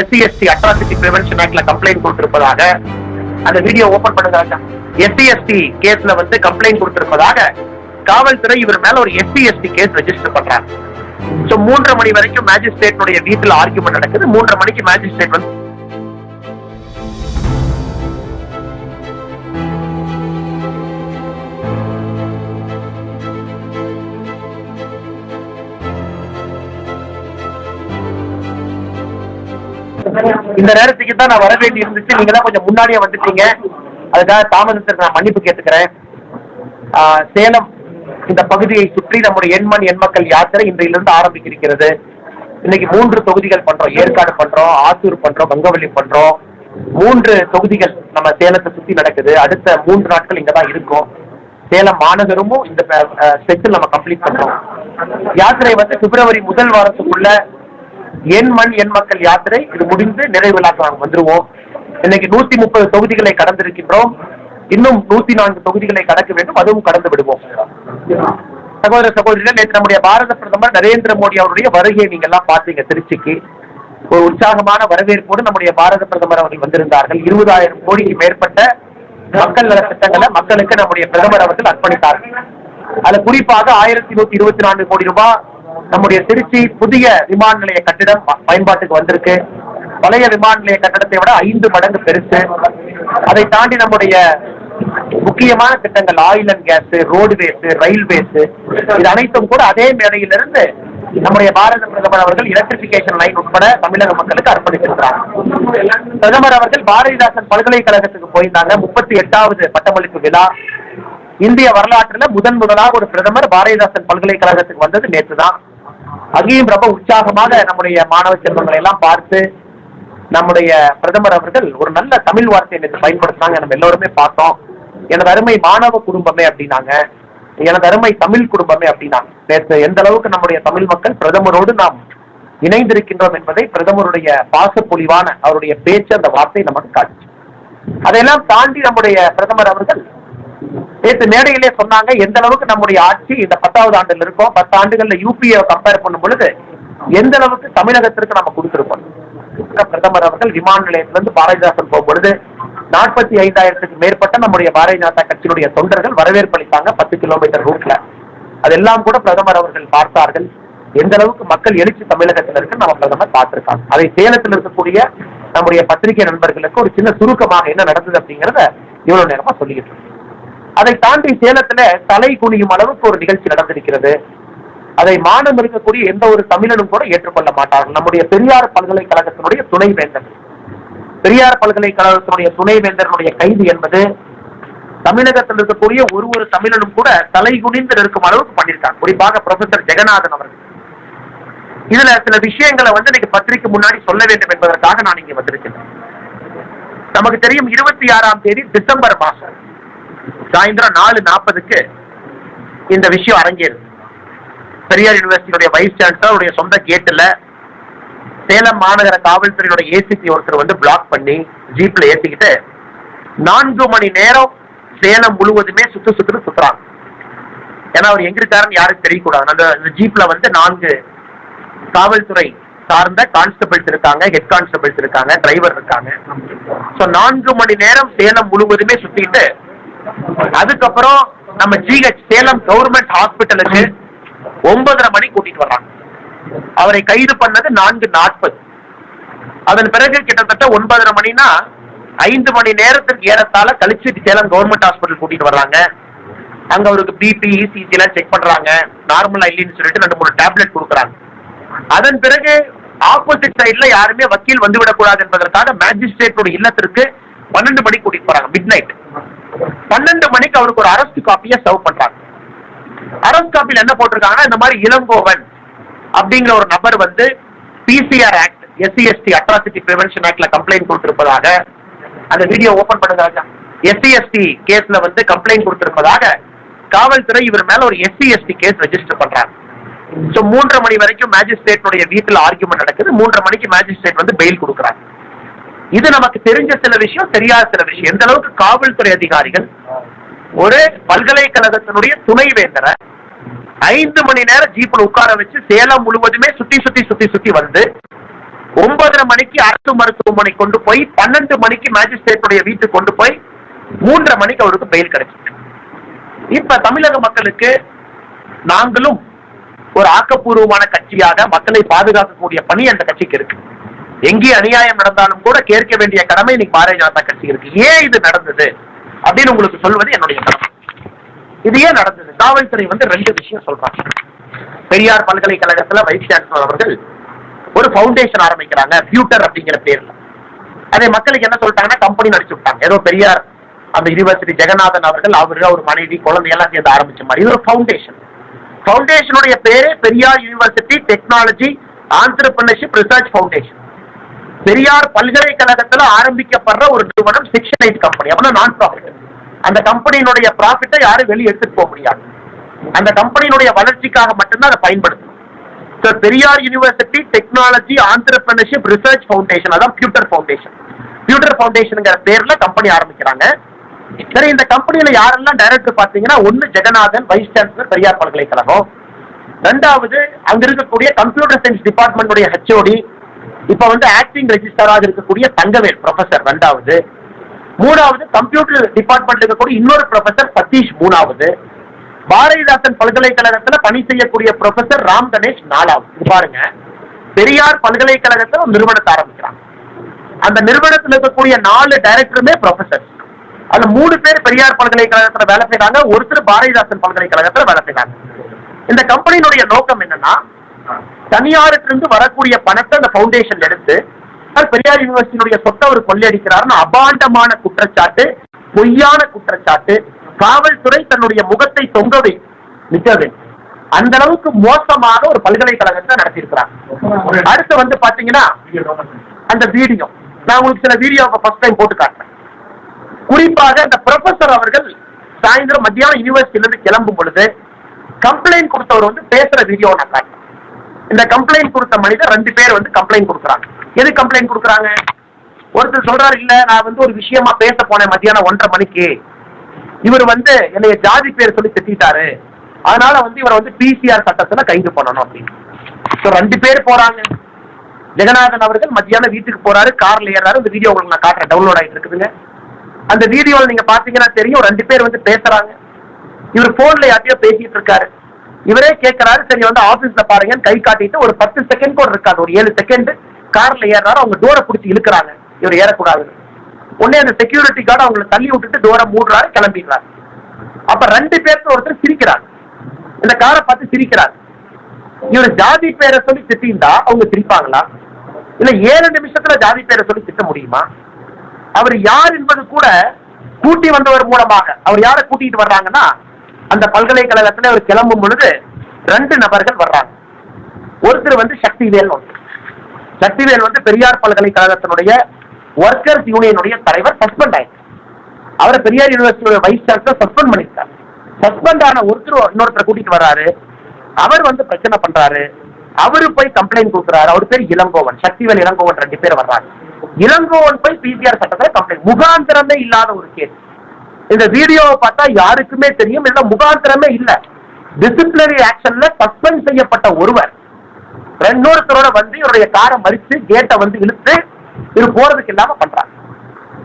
SC ST atrocity prevention ஆக்ட்ல complaint கொடுத்திருப்பதாக அந்த வீடியோ ஓபன் பண்ணுங்க. எஸ்சி எஸ்டி கேஸ்ல வந்து கம்ப்ளைண்ட் கொடுத்திருப்பதாக காவல்துறை இவர் மேல ஒரு எஸ்சி எஸ்டி கேஸ் ரெஜிஸ்டர் பண்றாங்க. சோ மூன்றரை மணி வரைக்கும் மேஜிஸ்ட்ரேட்னுடைய வீட்டுல ஆர்குமெண்ட் நடக்குது. மூன்றரை மணிக்கு மேஜிஸ்ட்ரேட் வந்து இந்த நேரத்துக்கு தான் நான் வர வேண்டி இருந்துச்சு. நீங்க தான் கொஞ்சம் முன்னாடியே வந்துட்டீங்க. அதுக்காக தாமதத்திற்கு நான் மன்னிப்பு கேட்டுக்கிறேன். சேலம் இந்த பகுதியை சுற்றி நம்முடைய எண்மண் எண்மக்கள் யாத்திரை இன்றையிலிருந்து ஆரம்பிக்கிறது இன்னைக்கு மூன்று தொகுதிகள் பண்றோம். ஏற்காடு பண்றோம் ஆத்தூர் பண்றோம் கங்கவள்ளி பண்றோம். மூன்று தொகுதிகள் நம்ம சேலத்தை சுத்தி நடக்குது. அடுத்த மூன்று நாட்கள் இங்க தான் இருக்கும். சேலம் மாநகரமும் இந்த ஸ்பெஷல் நம்ம கம்ப்ளீட் பண்றோம். யாத்திரை வந்து பிப்ரவரி முதல் வாரத்துக்குள்ள என் மண் என் மக்கள் யாத்திரை இது முடிந்து நிறைவிழாக்க நாங்கள் வந்துருவோம். இன்னைக்கு நூத்தி முப்பது தொகுதிகளை கடந்திருக்கின்றோம். இன்னும் நூத்தி நான்கு தொகுதிகளை கடக்க வேண்டும் அதுவும் கடந்து விடுவோம். சகோதர சகோதரிகள் நேற்று நம்முடைய பாரத பிரதமர் நரேந்திர மோடி அவருடைய வருகையை நீங்க எல்லாம் பார்த்தீங்க திருச்சிக்கு. ஒரு உற்சாகமான வரவேற்போடு நம்முடைய பாரத பிரதமர் அவர்கள் வந்திருந்தார்கள். இருபதாயிரம் கோடிக்கு மேற்பட்ட மக்கள் நல திட்டங்களை மக்களுக்கு நம்முடைய பிரதமர் அவர்கள் அர்ப்பணித்தார்கள் அதுல குறிப்பாக ஆயிரத்தி நூத்தி இருபத்தி நான்கு கோடி ரூபாய் நம்முடைய திருச்சி புதிய விமான நிலைய கட்டிடம் பயன்பாட்டுக்கு வந்திருக்கு. பழைய விமான நிலைய கட்டடத்தை விட ஐந்து மடங்கு பெருசு. அதை தாண்டி நம்முடைய முக்கியமான திட்டங்கள் oil and gas roadways railways இது அனைத்தும் கூட அதே மேடையிலிருந்து நம்முடைய பாரத பிரதமர் அவர்கள் எலக்ட்ரிபிகேஷன் லைன் உட்பட தமிழக மக்களுக்கு அர்ப்பணித்திருக்கிறார். பிரதமர் அவர்கள் பாரதிதாசன் பல்கலைக்கழகத்துக்கு போயிருந்தாங்க முப்பத்தி எட்டாவது பட்டமளிப்பு விழா. இந்திய வரலாற்றுல முதன் முதலாக ஒரு பிரதமர் பாரதிதாசன் பல்கலைக்கழகத்துக்கு வந்தது நேற்று தான் அங்கேயும் ரொம்ப உற்சாகமாக நம்முடைய மாணவ செல்வங்களை எல்லாம் பார்த்து நம்முடைய பிரதமர் அவர்கள் ஒரு நல்ல தமிழ் வார்த்தையை நேற்று பயன்படுத்தினாங்க. நம்ம எல்லோருமே பார்த்தோம். எனது அருமை மாணவ குடும்பமே அப்படின்னாங்க. எனது அருமை தமிழ் குடும்பமே அப்படின்னாங்க. நேற்று எந்த அளவுக்கு நம்முடைய தமிழ் மக்கள் பிரதமரோடு நாம் இணைந்திருக்கின்றோம் என்பதை பிரதமருடைய பாசப்பொலிவான அவருடைய பேச்சு அந்த வார்த்தை நமக்கு காட்டுச்சு அதையெல்லாம் தாண்டி நம்முடைய பிரதமர் அவர்கள் நேற்று மேடையிலே சொன்னாங்க எந்த அளவுக்கு நம்முடைய ஆட்சி இந்த பத்தாவது ஆண்டுல இருக்கோம் பத்து ஆண்டுகள்ல யூபிஏ கம்பேர் பண்ணும் பொழுது எந்த அளவுக்கு தமிழகத்திற்கு நம்ம கொடுத்திருக்கோம். பிரதமர் அவர்கள் விமான நிலையத்திலிருந்து பாரதிதாசன் போகும்பொழுது நாற்பத்தி ஐந்தாயிரத்துக்கு மேற்பட்ட நம்முடைய பாரதிய ஜனதா கட்சியினுடைய தொண்டர்கள் வரவேற்பு அளித்தாங்க பத்து கிலோமீட்டர் ரூட்ல அதெல்லாம் கூட பிரதமர் அவர்கள் பார்த்தார்கள். எந்த அளவுக்கு மக்கள் எழுச்சி தமிழகத்தில் இருக்கு நம்ம பிரதமர் பார்த்திருக்காங்க. அதை சேலத்தில் இருக்கக்கூடிய நம்முடைய பத்திரிகை நண்பர்களுக்கு ஒரு சின்ன சுருக்கமாக என்ன நடந்தது அப்படிங்கறத இவ்வளவு நேரமா சொல்லிக்கிட்டு இருக்கோம். அதை தாண்டி சேலத்துல தலை குனியும் அளவுக்கு ஒரு நிகழ்ச்சி நடந்திருக்கிறது. அதை மானம் இருக்கக்கூடிய எந்த ஒரு தமிழனும் கூட ஏற்றுக்கொள்ள மாட்டார்கள். நம்முடைய பெரியார் பல்கலைக்கழகத்தினுடைய துணைவேந்தர். பெரியார் பல்கலைக்கழகத்தினுடைய துணைவேந்தருடைய கைது என்பது தமிழகத்தில் இருக்கக்கூடிய ஒரு ஒரு தமிழனும் கூட தலை குனிந்து நிற்கும் அளவுக்கு பண்ணியிருக்காங்க. குறிப்பாக ப்ரொஃபசர் ஜெகநாதன் அவர்கள். இதுல சில விஷயங்களை வந்து இன்னைக்கு பத்திரிக்கை முன்னாடி சொல்ல வேண்டும் என்பதற்காக நான் இங்க வந்திருக்கிறேன். நமக்கு தெரியும் இருபத்தி ஆறாம் தேதி டிசம்பர் மாசம் சாயந்தரம் நாலு நாற்பதுக்கு இந்த விஷயம் அரங்கேறுது பெரியார் யூனிவர்சிட்டியுடைய வைஸ் சான்சலருடைய சொந்த கேட்டுல சேலம் மாநகர காவல்துறையினுடைய ஏசிபி ஒருத்தர் வந்து பிளாக் பண்ணி ஜீப்ல ஏத்திக்கிட்டு நான்கு மணி நேரம் சேலம் முழுவதுமே சுத்து சுத்து சுத்துறாங்க. ஏன்னா அவர் எங்க இருக்காருன்னு யாருக்கு தெரியக்கூடாது. அந்த அந்த ஜீப்ல வந்து நான்கு காவல்துறை சார்ந்த கான்ஸ்டபிள்ஸ் இருக்காங்க ஹெட் கான்ஸ்டபிள்ஸ் இருக்காங்க டிரைவர் இருக்காங்க. ஸோ நான்கு மணி நேரம் சேலம் முழுவதுமே சுத்திட்டு அதுக்கப்புறம் நம்ம ஜிஹெச் சேலம் கவர்மெண்ட் ஹாஸ்பிட்டலுக்கு ஒன்பதரை மணி கூட்டிட்டு வர்றாங்க. அவரை கைது பண்ணது நான்கு நாற்பது. அதன் பிறகு கிட்டத்தட்ட ஒன்பதரை மணினா ஐந்து மணி நேரத்துக்கு ஏறத்தால கழிச்சிட்டு சேலம் கவர்மெண்ட் ஹாஸ்பிட்டல் கூட்டிட்டு வர்றாங்க. அங்க அவருக்கு பிபி இசிஜி எல்லாம் செக் பண்றாங்க. நார்மலா இல்லைன்னு சொல்லிட்டு ரெண்டு மூணு டேப்லெட் கொடுக்குறாங்க. அதன் பிறகு ஆப்போசிட் சைட்ல யாருமே வக்கீல் வந்துவிடக்கூடாது என்பதற்காக மேஜிஸ்ட்ரேட்டோட இல்லத்திற்கு பன்னெண்டு மணிக்கு கூட்டிட்டு போறாங்க மிட் நைட் பன்னெண்டு மணிக்கு அவருக்கு ஒரு அரஸ்ட் காப்பியை சர்வ் பண்றாங்க. அரஸ்ட் காப்பியில் என்ன போட்டிருக்காங்கன்னா இந்த மாதிரி இளங்கோவன் அப்படிங்கிற ஒரு நபர் வந்து PCR act SC ST atrocity prevention ஆக்ட்ல complaint கொடுத்திருப்பதாக அந்த வீடியோ ஓபன் பண்ணுங்க. எஸ்சி எஸ்டி கேஸ்ல வந்து கம்ப்ளைண்ட் கொடுத்திருப்பதாக காவல்துறை இவர் மேல ஒரு எஸ்சி எஸ்டி கேஸ் ரெஜிஸ்டர் பண்றாங்க. சோ மூன்றரை மணி வரைக்கும் மேஜிஸ்ட்ரேட்டுடைய வீட்டுல ஆர்குமெண்ட் நடக்குது. மூன்றரை மணிக்கு மேஜிஸ்ட்ரேட் வந்து பெயில் கொடுக்குறாங்க. இது நமக்கு தெரிஞ்ச சில விஷயம் தெரியாத சில விஷயம். எந்த அளவுக்கு காவல்துறை அதிகாரிகள் ஒரு பல்கலைக்கழகத்தினுடைய துணை வேந்தரை ஐந்து மணி நேரம் ஜீப்ல உட்கார வச்சு சேலம் முழுவதுமே சுத்தி சுத்தி சுத்தி சுத்தி வந்து ஒன்பதரை மணிக்கு அரசு மருத்துவமனை கொண்டு போய் பன்னெண்டு மணிக்கு மேஜிஸ்ட்ரேட்டுடைய வீட்டுக்கு கொண்டு போய் மூன்றரை மணிக்கு அவருக்கு பெயில் கிடைச்சிச்சு. இப்ப தமிழக மக்களுக்கு நாங்களும் ஒரு ஆக்கப்பூர்வமான கட்சியாக மக்களை பாதுகாக்கக்கூடிய பணி அந்த கட்சிக்கு இருக்கு. எங்கே அநியாயம் நடந்தாலும் கூட கேட்க வேண்டிய கடமை இன்னைக்கு பாரதிய ஜனதா கட்சி இருக்கு. ஏன் இது நடந்தது? அப்படின்னு உங்களுக்கு சொல்வது என்னுடைய கடமை. இது ஏன் நடந்தது? காவல்துறை வந்து ரெண்டு விஷயம் சொல்றாங்க. பெரியார் பல்கலைக்கழகத்துல வைஸ் சான்சலர் அவர்கள் ஒரு ஃபவுண்டேஷன் ஆரம்பிக்கிறாங்க ஃபியூட்டர் அப்படிங்கிற பேர்ல. அதை மக்களுக்கு என்ன சொல்லிட்டாங்கன்னா கம்பெனி நடிச்சு விட்டாங்க. ஏதோ பெரியார் அந்த யூனிவர்சிட்டி ஜெகநாதன் அவர்கள் அவர்கள் ஒரு மனைவி குழந்தை எல்லாம் சேர்ந்து ஆரம்பிச்ச மாதிரி. இது ஒரு ஃபவுண்டேஷன் ஃபவுண்டேஷனுடைய பேரே Periyar university technology entrepreneurship research foundation Periyar பல்கலைக்கழகத்துல ஆரம்பிக்கப்படுற ஒரு நிறுவனம் செக்ஷன் எயிட் கம்பெனி அப்படின்னா நான் ப்ராஃபிட் அந்த கம்பெனியினுடைய ப்ராஃபிட்டை யாரும் வெளியே எடுத்துட்டு போக முடியாது. அந்த கம்பெனியினுடைய வளர்ச்சிக்காக மட்டும்தான் அதை பயன்படுத்தணும். So Periyar university technology entrepreneurship research foundation அதான் ஃபியூட்டர் ஃபவுண்டேஷன் ஃபியூட்டர் ஃபவுண்டேஷனுங்கிற பேர்ல கம்பெனி ஆரம்பிக்கிறாங்க. சரி இந்த கம்பெனியில யாரெல்லாம் டைரக்டர் பாத்தீங்கன்னா ஒன்னு ஜெகநாதன் வைஸ் சான்சலர் பெரியார் பல்கலைக்கழகம். ரெண்டாவது அங்க இருக்கக்கூடிய கம்ப்யூட்டர் சயின்ஸ் டிபார்ட்மெண்ட் ஹெச்ஓடி இப்ப வந்து ஆக்டிங் ரெஜிஸ்டராக இருக்கக்கூடிய தங்கவேல் ப்ரொஃபசர் ரெண்டாவது. மூணாவது கம்ப்யூட்டர் டிபார்ட்மெண்ட் இருக்கக்கூடிய இன்னொரு ப்ரொஃபசர் சதீஷ் மூணாவது. பாரதிதாசன் பல்கலைக்கழகத்துல பணி செய்யக்கூடிய ப்ரொஃபசர் ராம் கணேஷ் நாலாவது. பாருங்க. பெரியார் பல்கலைக்கழகத்துல ஒரு நிறுவனத்தை ஆரம்பிக்கிறாங்க. அந்த நிறுவனத்தில் இருக்கக்கூடிய நாலு டைரக்டருமே ப்ரொஃபசர் அதுல மூணு பேர் பெரியார் பல்கலைக்கழகத்துல வேலை செய்யறாங்க ஒருத்தர் பாரதிதாசன் பல்கலைக்கழகத்துல வேலை செய்யறாங்க இந்த கம்பெனியினுடைய நோக்கம் என்னன்னா தனியாருக்கு வரக்கூடிய பணத்தை அந்த பவுண்டேஷன் எடுத்து பெரியார் யூனிவர்சிட்டியுடைய சொத்தை அவர் கொள்ளையடிக்கிறாருன்னு அபாண்டமான குற்றச்சாட்டு பொய்யான குற்றச்சாட்டு காவல்துறை தன்னுடைய முகத்தை தொங்கவை நிற்கவே அந்த அளவுக்கு மோசமாக ஒரு பல்கலைக்கழகத்தை நடத்தியிருக்கிறாங்க அடுத்து வந்து பாத்தீங்கன்னா அந்த வீடியோ. நான் உங்களுக்கு சில வீடியோ ஃபர்ஸ்ட் டைம் போட்டு காட்டுறேன். குறிப்பாக அந்த ப்ரொஃபசர் அவர்கள் சாயந்தரம் மத்தியானம் யூனிவர்சிட்டில இருந்து கிளம்பும் பொழுது கம்ப்ளைண்ட் கொடுத்தவர் வந்து பேசுற வீடியோ நான் காட்டுறேன். இந்த கம்ப்ளைண்ட் கொடுத்த மனிதர் ரெண்டு பேர் வந்து கம்ப்ளைண்ட் கொடுக்குறாங்க. எது கம்ப்ளைண்ட் கொடுக்குறாங்க? ஒருத்தர் சொல்றாரு இல்ல நான் வந்து ஒரு விஷயமா பேச போனேன் மத்தியானம் ஒன்றரை மணிக்கு. இவர் வந்து என்னைய ஜாதி பேர் சொல்லி திட்டாரு அதனால வந்து இவரை வந்து பிசிஆர் சட்டத்துல கைது பண்ணணும் அப்படின்னு. ரெண்டு பேர் போறாங்க. ஜெகநாதன் அவர்கள் மத்தியானம் வீட்டுக்கு போறாரு கார்ல ஏறாரு இந்த வீடியோ உங்களுக்கு நான் காட்டுறேன். டவுன்லோட் ஆயிட்டு இருக்குதுங்க. அந்த வீடியோவில் நீங்க பாத்தீங்கன்னா தெரியும் ரெண்டு பேர் வந்து பேசுறாங்க. இவர் போன்ல யார்ட்டையோ பேசிட்டு இருக்காரு. இவரே கேட்கிறாரு சரி வந்து ஆபீஸ்ல பாருங்க கை காட்டிட்டு ஒரு பத்து செகண்ட் கூட இருக்காது. ஒரு ஏழு செகண்ட் கார்ல ஏறாரு அவங்க டோரை பிடிச்சி இழுக்கிறாங்க. இவர் ஏறக்கூடாது. உடனே அந்த செக்யூரிட்டி கார்டு அவங்களை தள்ளி விட்டுட்டு டோரை மூடுறாரு கிளம்பிடுறாரு. அப்ப ரெண்டு பேருக்கு ஒருத்தர் சிரிக்கிறார். இந்த காரை பார்த்து சிரிக்கிறார். இவர் ஜாதி பேரை சொல்லி திட்டிருந்தா அவங்க சிரிப்பாங்களா? இல்ல ஏழு நிமிஷத்துல ஜாதி பேரை சொல்லி திட்ட முடியுமா? அவர் யார் என்பது கூட கூட்டி வந்தவர் மூலமாக. அவர் யாரை கூட்டிட்டு வர்றாங்கன்னா அந்த பல்கலைக்கழகத்துல அவர் கிளம்பும் பொழுது ரெண்டு நபர்கள் வர்றாங்க. ஒருத்தர் வந்து சக்திவேல் ஒருத்தர் சக்திவேல் வந்து பெரியார் பல்கலைக்கழகத்தினுடைய ஒர்க்கர்ஸ் யூனியனுடைய தலைவர் சஸ்பெண்ட் ஆயிட்டார். அவரை பெரியார் யூனிவர்சிட்டியோட வைஸ் சான்சலர் சஸ்பெண்ட் பண்ணிருக்காரு சஸ்பெண்ட் ஆன ஒருத்தர் இன்னொருத்தர் கூட்டிட்டு வர்றாரு. அவர் வந்து பிரச்சனை பண்றாரு. அவரு போய் கம்ப்ளைண்ட் கொடுக்குறாரு. அவர் பேர் இளங்கோவன். சக்திவேல் இளங்கோவன் ரெண்டு பேர் வர்றாங்க. இளங்கோவன் போய் பிபிஆர் சட்டத்தில் கம்ப்ளைண்ட் முகாந்திரமே இல்லாத ஒரு கேஸ் இந்த வீடியோவை பார்த்தா யாருக்குமே தெரியும் இல்ல முகாந்திரமே இல்ல. டிசிப்ளினரி ஆக்ஷன்ல சஸ்பெண்ட் செய்யப்பட்ட ஒருவர். இன்னொருத்தரோட வந்து இவருடைய காரை மறித்து கேட்டை வந்து இழுத்து இது போறதுக்கு இல்லாம பண்றாங்க.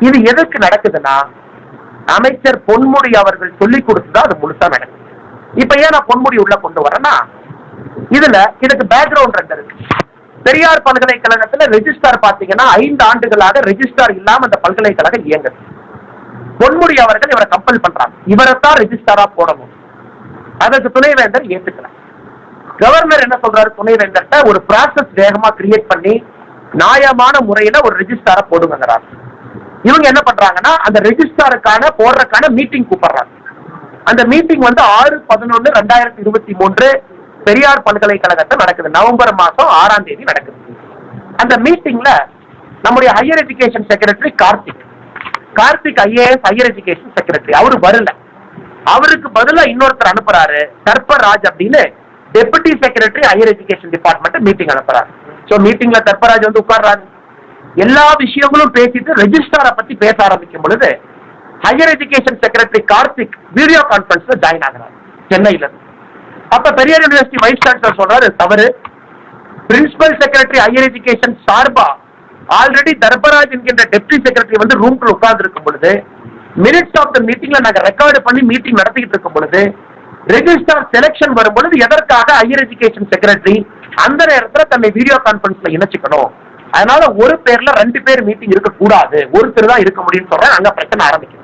இது எதுக்கு நடக்குதுன்னா அமைச்சர் பொன்முடி அவர்கள் சொல்லி கொடுத்துதான் அது முழுசா நடக்குது. இப்ப ஏன் நான் பொன்முடி உள்ள கொண்டு வரேன்னா இதுல இதுக்கு பேக்ரவுண்ட் ரெண்டு இருக்கு. பெரியார் பல்கலைக்கழகத்துல ரெஜிஸ்டார் பாத்தீங்கன்னா ஐந்து ஆண்டுகளாக ரெஜிஸ்டார் இல்லாம அந்த பல்கலைக்கழகம் இயங்குது. பொன்முடி அவர்கள் இவரை கம்பல் பண்றாங்க. இவரைத்தான் ரெஜிஸ்டரா போடணும். அதற்கு துணைவேந்தர் ஏத்துக்கல. கவர்னர் என்ன சொல்றாரு? துணைவேந்தர்கிட்ட ஒரு ப்ராசஸ் வேகமா கிரியேட் பண்ணி நியாயமான முறையில ஒரு ரெஜிஸ்டாரை போடுங்கிறார் இவங்க என்ன பண்றாங்கன்னா அந்த ரெஜிஸ்டாருக்கான போடுறதுக்கான மீட்டிங் கூப்பிடுறாங்க. அந்த மீட்டிங் வந்து ஆறு பதினொன்னு ரெண்டாயிரத்தி இருபத்தி மூன்று பெரியார் பல்கலைக்கழகத்தில் நடக்குது. நவம்பர் மாசம் ஆறாம் தேதி நடக்குது. அந்த மீட்டிங்ல நம்முடைய higher education secretary Karthik Karthik IAS higher education secretary அவரு வரல. அவருக்கு பதிலா இன்னொருத்தர் அனுப்புறாரு. கற்பராஜ் அப்படின்னு deputy secretary higher education department meeting அனுப்புறாரு. சோ மீட்டிங்ல கற்பராஜ் வந்து உட்கார்றாரு. எல்லா விஷயங்களும் பேசிட்டு ரெஜிஸ்டாரை பத்தி பேச ஆரம்பிக்கும் பொழுது higher education secretary Karthik video கான்பரன்ஸ்ல join ஆகிறார். சென்னையில இருந்து. அப்ப பெரியார் யூனிவர்சிட்டி வைஸ் சான்சலர் சொல்றாரு தவறு. பிரின்சிபல் செக்ரட்டரி ஹையர் எஜுகேஷன் சார்பா ஆல்ரெடி தர்பராஜ் என்கின்ற டெப்டி செக்ரட்டரி வந்து ரூம்குள்ள உட்கார்ந்து இருக்கும் பொழுது மினிட்ஸ் ஆஃப் த மீட்டிங்ல நாங்க ரெக்கார்டு பண்ணி மீட்டிங் நடத்திக்கிட்டு இருக்கும் பொழுது ரெஜிஸ்டார் செலெக்ஷன் வரும் பொழுது எதற்காக ஹையர் எஜுகேஷன் செக்ரட்டரி அந்த நேரத்துல தன்னை வீடியோ கான்பரன்ஸ்ல இணைச்சுக்கணும். அதனால ஒரு பேர்ல ரெண்டு பேர் மீட்டிங் இருக்க கூடாது ஒருத்தர் தான் இருக்க முடியும்னு சொல்றேன். அங்க பிரச்சனை ஆரம்பிக்கும்